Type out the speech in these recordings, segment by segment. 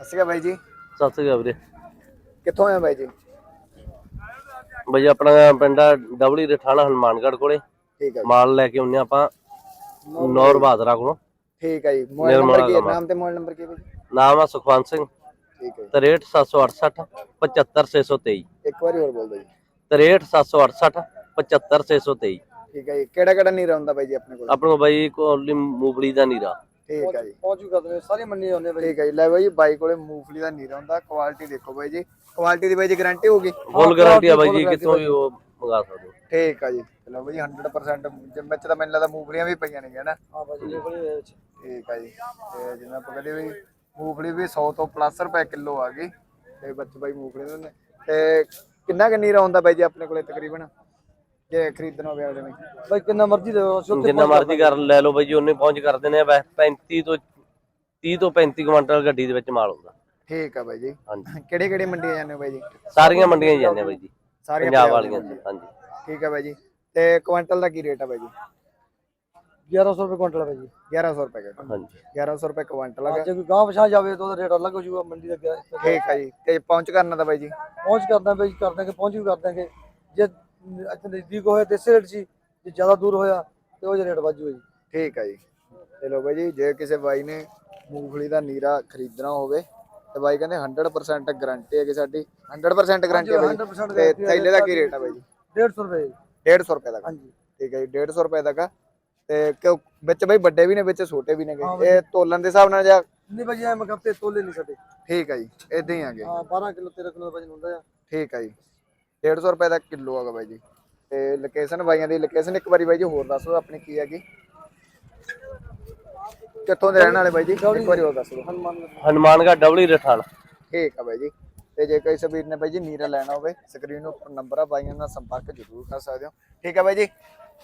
ਅਕਾਲ ਬਾਈ ਜੀ। ਸਤਿ ਸ੍ਰੀ ਅਕਾਲ ਵੀਰੇ। ਕਿੱਥੋਂ ਆਏ ਬਾਈ ਜੀ? ਬਈ ਆਪਣਾ ਪਿੰਡ ਆ ਡਬਲੀ ਦੇ ਥਾਣਾ ਹਨੂਮਾਨਗੜ੍ਹ ਕੋਲੇ। ਠੀਕ ਹੈ ਜੀ। ਮਾਲ ਲੈ ਕੇ ਆਉਂਦੇ ਆਪਾਂ ਨੌਰ ਬਹਾਦਰਾ ਕੋਲੋਂ। ਠੀਕ ਹੈ ਜੀ। ਮੋਬਾਈਲ ਨਿਰਮਲਾ ਨੰਬਰ ਕੀ ਹੈ? ਗਾਮਾ। ਨਾਮ ਤੇ ਮੋਬਾਈਲ ਨੰਬਰ ਕੀ ਹੈ ਬਾਈ ਜੀ? ਨਾਮ ਆ ਸੁਖਵੰਤ ਸਿੰਘ। ਠੀਕ ਹੈ 63768 75623 ਜੀ। ਇੱਕ ਵਾਰੀ ਹੋਰ ਬੋਲ ਦਿਓ ਜੀ 63768 75623 ਠੀਕ ਹੈ ਜੀ। ਕਿਹੜਾ ਕਿਹੜਾ ਨੀਰਾ ਹੁੰਦਾ ਬਾਈ ਜੀ ਆਪਣੇ ਕੋਲ? ਆਪਣੇ ਕੋਲ ਬਈ ਕੋਲੀ ਮੂਬੜੀ ਦਾ ਨੀਰਾ। ਠੀਕ ਹੈ ਜੀ। ਪਹੁੰਚੂ ਕਰਦੇ ਸਾਰੀ ਮੰਨੀ ਆਉਂਦੇ ਬਾਈ। ਠੀਕ ਹੈ ਜੀ। ਲੈ ਬਾਈ ਬਾਈ ਕੋਲੇ ਮੂੰਗਫਲੀ ਦਾ ਨੀਰਾ ਹੁੰਦਾ ਕੁਆਲਿਟੀ ਦੇਖੋ ਬਾਈ ਜੀ। ਕੁਆਲਿਟੀ ਦੀ ਬਾਈ ਜੀ ਗਾਰੰਟੀ ਹੋਗੀ ਫੁੱਲ ਗਾਰੰਟੀ ਆ ਬਾਈ ਜੀ ਕਿੱਥੋਂ ਵੀ ਉਹ ਮੰਗਾ ਸਕਦੇ ਹੋ। ਠੀਕ ਹੈ ਜੀ। ਚਲੋ ਬਾਈ ਜੀ 100% ਜਿੰਮ ਵਿੱਚ ਤਾਂ ਮੈਨੂੰ ਲੱਗਦਾ ਮੂੰਗਫਲੀਆਂ ਵੀ ਪਈਆਂ ਨੇ ਨਾ। ਹਾਂ ਬਾਈ ਜੀ ਬੜੀ ਹੋਏ ਵਿੱਚ। ਠੀਕ ਹੈ ਜੀ। ਤੇ ਜਿਵੇਂ ਆਪਾਂ ਕਹਿੰਦੇ ਵੀ ਮੂੰਗਫਲੀ ਵੀ 100 ਤੋਂ ਪਲੱਸ ਰੁਪਏ ਕਿਲੋ ਆ ਗਈ। ਤੇ ਬੱਚੇ ਬਾਈ ਦੇ ਨੇ ਤੇ ਕਿੰਨਾ ਕੁ ਨੀਰਾ ਹੁੰਦਾ ਬਾਈ ਜੀ ਆਪਣੇ ਕੋਲੇ ਤਕਰੀਬਨ? ਜੇ ਖਰੀਦਣਾ ਹੋਵੇ ਆਪਣੇ ਲਈ ਬਾਈ ਕਿੰਨਾ ਮਰਜ਼ੀ ਦੇ ਦਿਓ, ਅਸੀਂ ਉੱਥੇ ਜਿੰਨਾ ਮਰਜ਼ੀ ਕਰ ਲੈ ਲਓ ਬਾਈ ਜੀ ਉਹਨੇ ਪਹੁੰਚ ਕਰ ਦਿੰਦੇ ਆ ਵੈਸੇ 35 ਤੋਂ 30 ਤੋਂ 35 ਕੁਇੰਟਲ ਗੱਡੀ ਦੇ ਵਿੱਚ ਮਾਲ ਹੁੰਦਾ। ਠੀਕ ਆ ਬਾਈ ਜੀ। ਹਾਂਜੀ। ਕਿਹੜੇ ਕਿਹੜੇ ਮੰਡੀਆਂ ਜਾਂਦੇ ਹੋ ਬਾਈ ਜੀ? ਸਾਰੀਆਂ ਮੰਡੀਆਂ ਹੀ ਜਾਂਦੇ ਆ ਬਾਈ ਜੀ। ਸਾਰੀਆਂ ਪੰਜਾਬ ਵਾਲੀਆਂ ਹਾਂਜੀ। ਠੀਕ ਆ ਬਾਈ ਜੀ। ਤੇ ਕੁਇੰਟਲ ਦਾ ਕੀ ਰੇਟ ਆ ਬਾਈ ਜੀ? 1100 ਰੁਪਏ ਕੁਇੰਟਲ ਆ ਬਾਈ ਜੀ। 1100 ਰੁਪਏ ਦਾ। ਹਾਂਜੀ। 1100 ਰੁਪਏ ਕੁਇੰਟਲ ਆ। ਜੇ ਕੋਈ ਗਾਂਵ ਪਛਾਣ ਜਾਵੇ ਤਾਂ ਉਹਦਾ ਰੇਟ ਅਲੱਗ ਹੋ ਜਾਊਗਾ ਮੰਡੀ ਦਾ ਗਿਆ ਠੀਕ ਆ ਜੀ। ਤੇ ਪਹੁੰਚ ਕਰਨਾ ਤਾਂ ਬਾਈ ਜੀ? ਪਹੁੰਚ ਕਰਦਾ ਬਾਈ ਕਰ ਦਾਂਗੇ ਪਹੁੰਚ ਵੀ ਕਰ ਦਾਂਗੇ ਜੇ ਇੱਥੇ ਨਜ਼ਦੀਕ ਹੋਇਆ ਤੇ ਇਸੇ ਰੇਟ ਸੀ ਜੇ ਜ਼ਿਆਦਾ ਦੂਰ ਹੋਇਆ ਤੇ ਉਹ ਜਿਹਾ ਰੇਟ ਵੱਧ ਜਾਊਗਾ ਜੀ। ਠੀਕ ਆ ਜੀ। ਚਲੋ ਬਾਈ ਜੀ ਜੇ ਕਿਸੇ ਬਾਈ ਨੇ ਮੂੰਗਫਲੀ ਦਾ ਨੀਰਾ ਖਰੀਦਣਾ ਹੋਵੇ ਤੇ ਬਾਈ ਕਹਿੰਦੇ 100% ਗਾਰੰਟੀ ਹੈ ਕਿ ਸਾਡੀ। 100% ਗਾਰੰਟੀ ਹੈ ਬਾਈ 100% ਤੇ। ਥੈਲੇ ਦਾ ਕੀ ਰੇਟ ਆ ਬਾਈ ਜੀ? 150 ਰੁਪਏ ਜੀ। 150 ਰੁਪਏ ਦਾ ਹਾਂਜੀ। ਠੀਕ ਹੈ ਜੀ 150 ਰੁਪਏ ਦਾ ਗਾ। ਤੇ ਕਿਉਂ ਵਿੱਚ ਬਾਈ ਵੱਡੇ ਵੀ ਨੇ ਵਿੱਚ ਛੋਟੇ ਵੀ ਨੇ ਇਹ ਤੋਲਣ ਦੇ ਹਿਸਾਬ ਨਾਲ ਜਾਂ? ਨਹੀਂ ਬਾਈ ਐ ਮੈਂ ਕਹਤੇ ਤੋਲੇ ਨਹੀਂ ਸਾਡੇ। ਠੀਕ ਹੈ ਜੀ ਇਦਾਂ ਹੀ ਆਗੇ ਹਾਂ 12 ਕਿਲੋ 13 ਕਿਲੋ ਦਾ ਵਜਨ ਹੁੰਦਾ ਆ। ਠੀਕ ਹੈ ਜੀ। 150 ਰੁਪਏ ਦਾ ਕਿਲੋ ਹੈਗਾ ਬਾਈ ਜੀ। ਤੇ ਲੋਕੇਸ਼ਨ ਬਾਈਆਂ ਦੀ ਲੋਕੇਸ਼ਨ ਇੱਕ ਵਾਰੀ ਬਾਈ ਜੀ ਹੋਰ ਦੱਸ ਦਿਓ ਆਪਣੀ ਕੀ ਹੈਗੀ। ਕਿੱਥੋਂ ਦੇ ਰਹਿਣ ਵਾਲੇ ਬਾਈ ਜੀ? ਇੱਕ ਵਾਰੀ ਹੋਰ ਦੱਸ ਦਿਓ। ਹਨੂਮਾਨ ਹਨੂਮਾਨਗੜ੍ਹ ਡਬਲੀ ਥਾਣਾ। ਠੀਕ ਆ ਬਾਈ ਜੀ। ਤੇ ਜੇ ਕੋਈ ਸਬੀਰ ਨੇ ਬਾਈ ਜੀ ਨੀਰਾ ਲੈਣਾ ਹੋਵੇ ਸਕਰੀਨ ਉੱਪਰ ਨੰਬਰ ਆ ਬਾਈਆਂ ਨਾਲ ਸੰਪਰਕ ਜ਼ਰੂਰ ਕਰ ਸਕਦੇ ਹੋ। ਠੀਕ ਆ ਬਾਈ ਜੀ।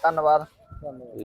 ਧੰਨਵਾਦ ਧੰਨਵਾਦ।